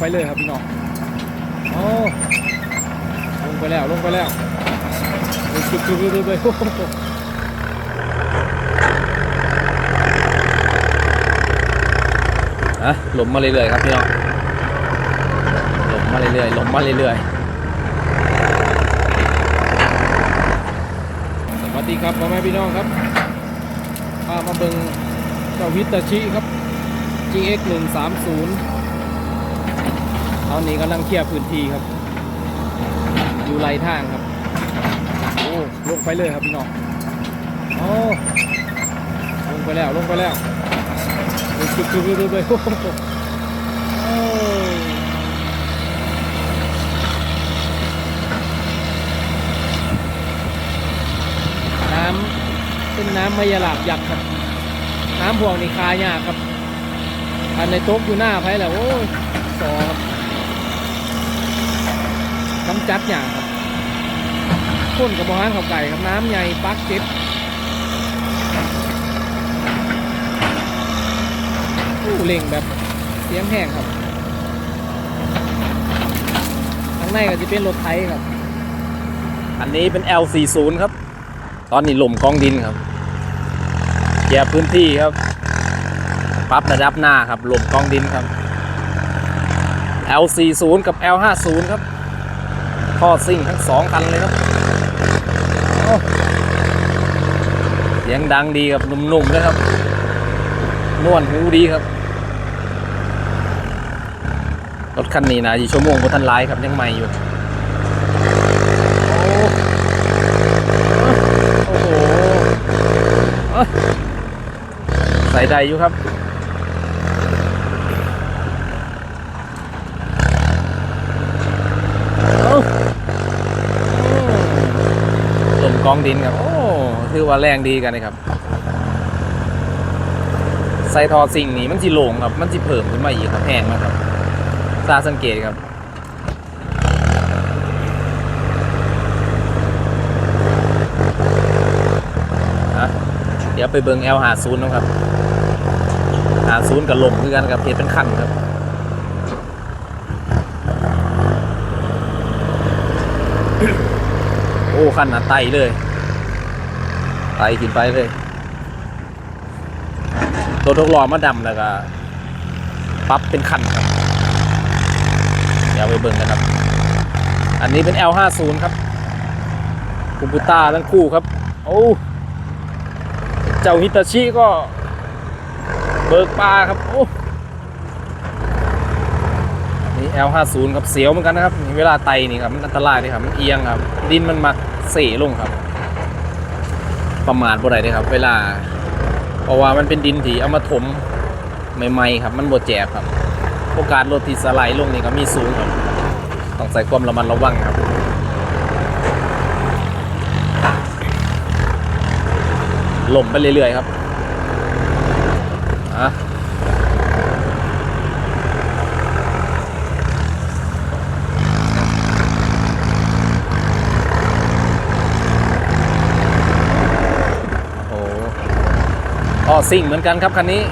ไปเลยครับพี่น้องโอ้ลงไปแล้วลงไปแล้วสุดๆๆๆเลยโอ้โหอะหลมมาเรื่อยๆครับพี่น้องหลมมาเรื่อยๆหลมมาเรื่อยๆสวัสดีครับพ่อแม่พี่น้องครับพามาเบิ่งเจ้าฮิตาชิครับ GX 130 ตอนนี้กำลังเคลียร์พื้นที่ครับ อยู่ไหลทางครับ โอ้ลงไปเลยครับพี่น้องโอ้ลงไปแล้วลงไปแล้วสุดๆๆๆเลยโอ้โอ้น้ำเป็นน้ำมายาลาบยักษ์ครับ น้ำพวงนี่คายากครับอันในโต๊ะอยู่หน้าไพ่แหละโอ้ยสอครับ น้ำจัดอย่างครับข้นกับบะฮานข้าวไก่ครับน้ำใหญ่ปักเจ็บอู้เล่งแบบเสียงแห้งครับข้างในก็จะเป็นรถไถครับ อันนี้เป็น L40 ครับ ตอนนี้หล่มกองดินครับเคลียร์พื้นที่ครับ ปรับระดับหน้าครับหล่มกองดินครับ L40 กับ L50 ครับ ท่อซิ่งทั้งสองคันเลยครับเสียงดังดีครับหนุ่มๆนะครับนวลหูดีครับ รถคันนี้นะยู่ชั่วโมงบนทันไลายครับยังใหม่อยู่โอ้โหใส่ได้อยู่ครับ เอ้า ลมกองดินครับ โอ้ถือว่าแรงดีกันนะครับ ใส่ทอสิ่งนี้มันจิโลงครับ มันจิเพิ่มขึ้นมาอีกครับแห้งมากครับตาสังเกตครับเดี๋ยวไปเบิง L หาศูนย์นะครับหาศูนย์กับลมคือกันครับเพจเป็นขั้นครับ อ้ขันนะไตเลยไตขึ้นไปเลย ตัวทกล้อมาดำแล้วก็ปรับเป็นขันครับเดี๋ยวไปเบิ่งนะครับ อันนี้เป็น L 5 0 ครับคุมพิต้าทั้งคู่ครับ โอ้เจ้าฮิตาชิก็ เบิกปลาครับโอ้นี่ L50 ครับเสียวเหมือนกันนะครับ เวลาไตนี่ครับมันอันตรายเลยครับมันเอียงครับดินมันมัก เสลงครับ ประมาทบ่ได้เลยครับ เวลา เพราะว่ามันเป็นดินที่เอามาถมใหม่ๆครับ มันบ่แจบครับโอกาสรถที่สไลด์ลงนี่ก็มีสูงครับ ต้องใส่ความระมัดระวังครับหล่มไปเรื่อยๆครับอะโอ้โหอ๋อ ซิ่งเหมือนกันครับคันนี้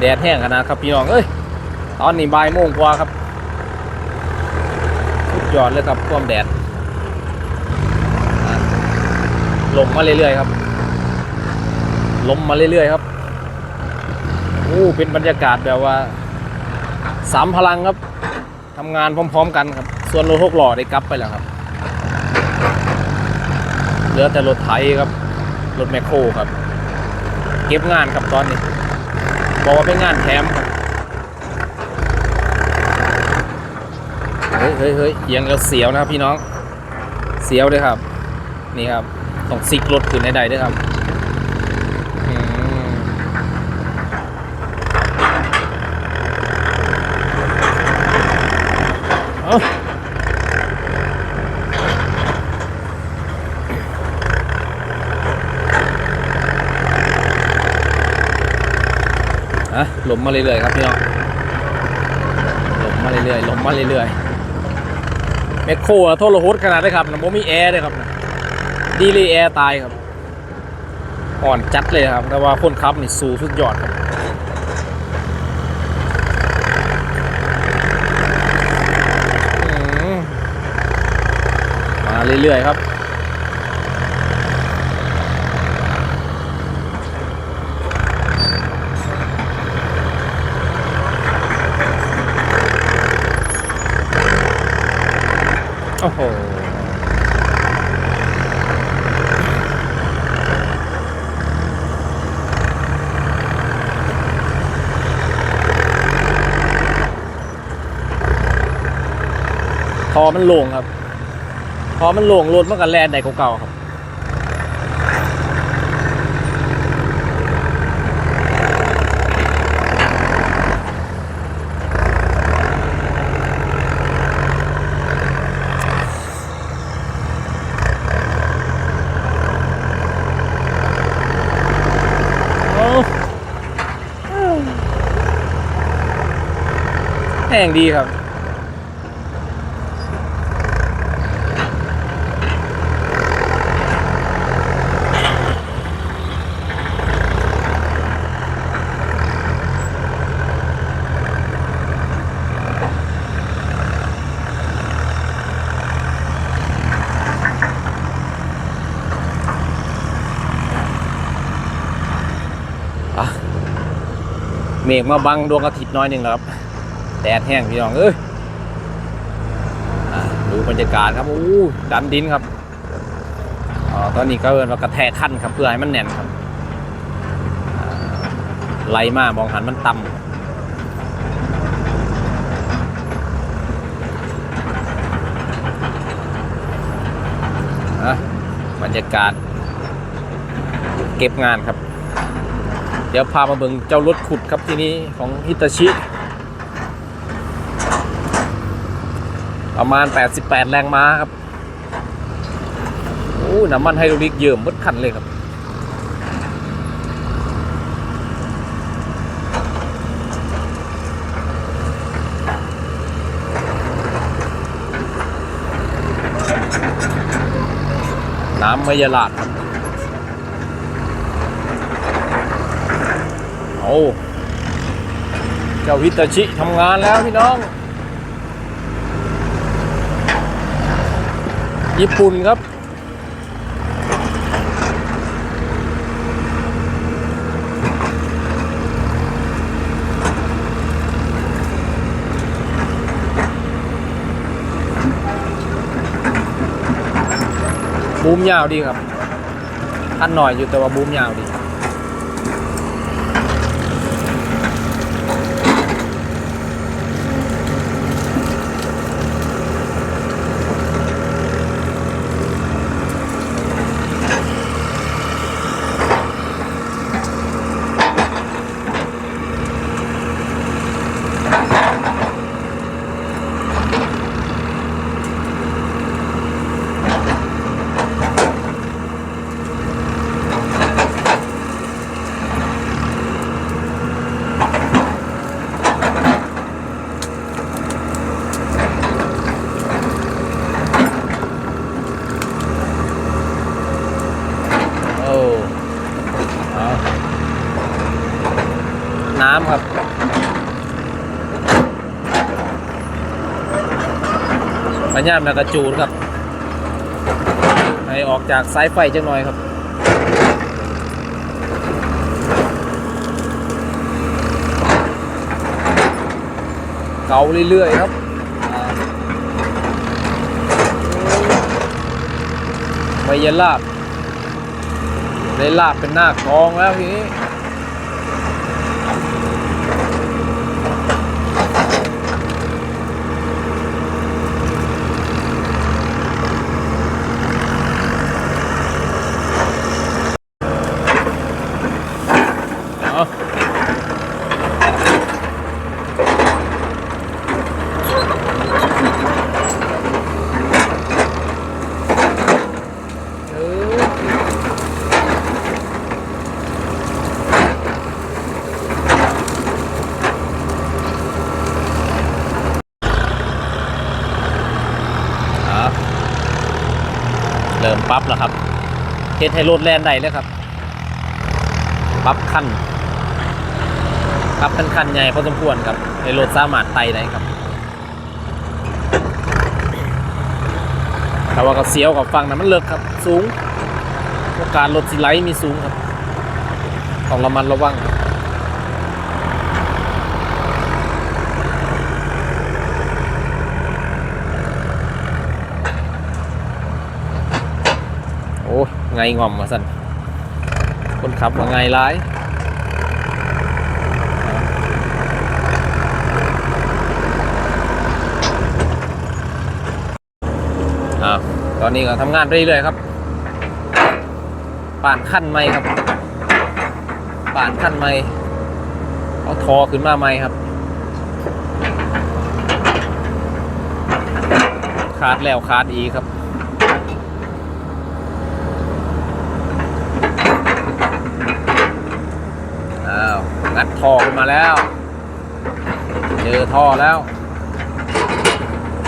แดดแห้งขนาดครับพี่น้อง เอ้ย ตอนนี้บ่ายโมงกว่าครับ สุดยอดเลยครับความแดด ลมมาเรื่อยๆครับ ลมมาเรื่อยๆครับ โอ้เป็นบรรยากาศแบบว่าสามพลังครับทำงานพร้อม ๆ กันครับ ส่วนรถหกหล้อได้กลับไปแล้วครับเหลือแต่รถไถครับรถแมคโครครับ เก็บงานครับตอนนี้ บอกว่าเป็นงานแถมครับเฮ้ยเฮ้ยเฮ้ยเอียงแล้วเสียวนะครับพี่น้อง เสียวด้วยครับ นี่ครับต้องซิกรถขึ้นให้ได้ด้วยครับอืมเอะหลมมาเรื่อยๆครับพี่น้องหลมมาเรื่อยๆหลมมาเรื่อยๆแมคโครอะโทรโหดขนาดได้ครับนะผมมีแอร์เลยครับนะดีเลยแอร์ตายครับ อ่อนจัดเลยครับ แต่ว่าคนขับนี่สูสุดยอดครับอืมมา เรื่อยๆครับ โอ้โหพอมันโล่งครับ อมันโล่งรถมันก็แลนได้กว่าเก่าครับโอ้แห้งดีครับ มฆมาบังดวงอาทิตย์น้อยหนึ่งแล้วครับแดดแห้งพี่น้องเอ้ยอดูบรรยากาศครับอู้ดันดินครับอตอนนี้ก็เอินว่ากระแทกขั้นครับเพื่อให้มันแน่นครับไหลมามองหันมันต่ำบรรยากาศ เก็บงานครับ เดี๋ยวพามาเบิ่งเจ้ารถขุดครับที่นี้ของฮิตาชิ ประมาณ 88 แรงม้าครับโอ้น้ำมันไฮดรอลิกเยิ่มมดคันเลยครับน้ำไม่ยาลาดครับ อ้เจ้าฮิตาชิทำงานแล้วพี่น้อง ญี่ปุ่นครับ บูมยาวดีครับท่านหน่อยอยู่แต่ว่าบูมยาวดี โอ้เอา น้ำครับพยายามนะกระจูดครับ ให้ออกจากสายไฟจังหน่อยครับเกาเรื่อยๆครับไม่เย็นลาบได้ลาบเป็นหน้ากองแล้วทีนี้ ล้วครับเฮ็ดให้รถแล่นได้เลยครับปรับคันปรับคันคันใหญ่พอสมควรครับให้รถสามารถไต่ได้ครับแต่ว่าก็เสียวกับฟังนะมันเลิกครับ สูงโอกาสรถสิไหลมีสูงครับ ต้องระมัดระวังครับ โอ้ยไงงอมมาสั่นคนขับว่าไงร้ายอ้าวตอนนี้ก็ทำงานเรื่อยๆครับป่านขั้นไม่ครับป่านขั้นไม่เอาทอขึ้นมาไม่ครับ ขาดแล้วขาดอีกครับ อ้าว งัด ท่อขึ้นมาแล้ว เจอท่อแล้ว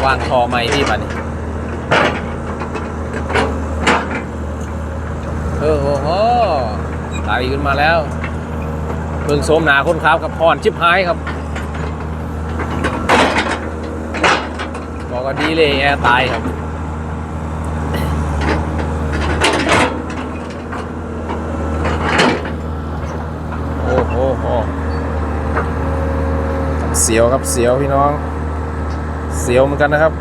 วางท่อใหม่ที่ป่ะนี่เออโอ้โหไหลขึ้นมาแล้วเพิ่งโสมหนาคนครับกับพรชิบหายครับบอกว่าดีเลยแอร์ตายครับ โอ้โหโอ้ เสียวครับเสียวพี่น้อง เสียวเหมือนกันนะครับ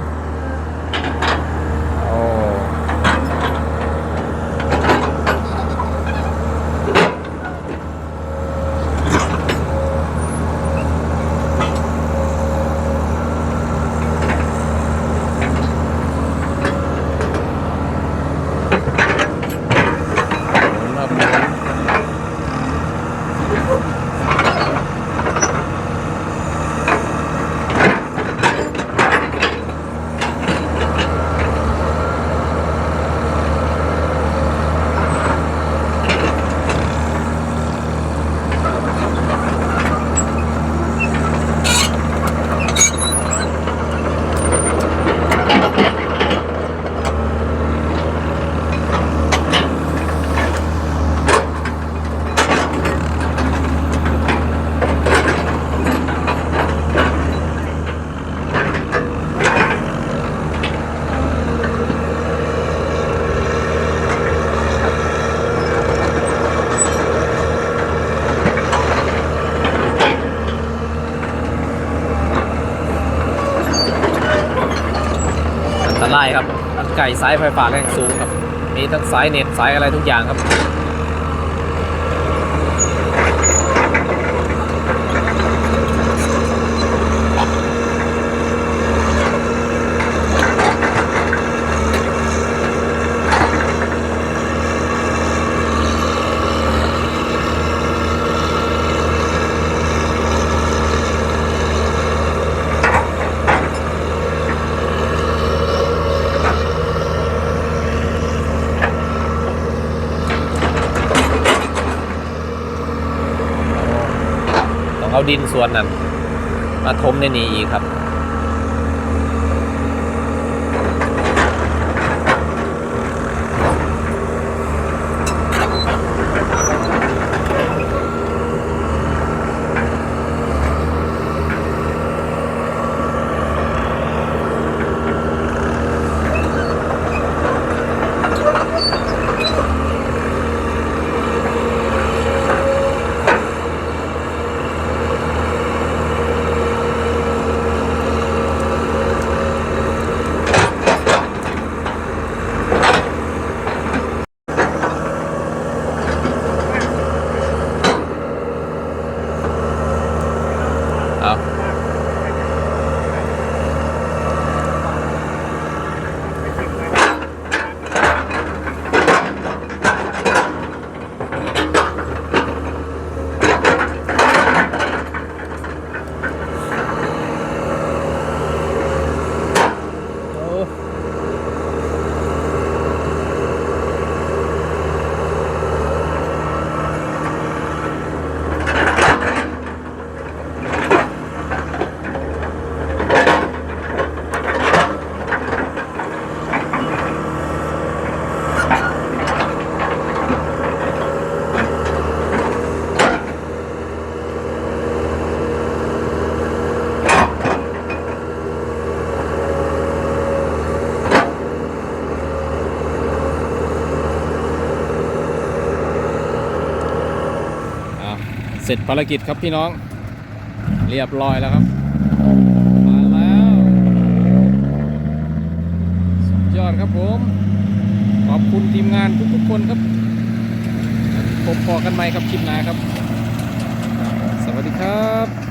ครับไก่สายไฟฟ้าแรงสูงครับ มีทั้งสายเน็ตสายอะไรทุกอย่างครับ เอาดินส่วนนั้น มาทมในนี้อีกครับ อ เสร็จภารกิจครับพี่น้อง เรียบร้อยแล้วครับมาแล้วสุดยอดครับผม ขอบคุณทีมงานทุกๆคนครับพบพอกันใหม่ครับคลิปหน้าครับ สวัสดีครับ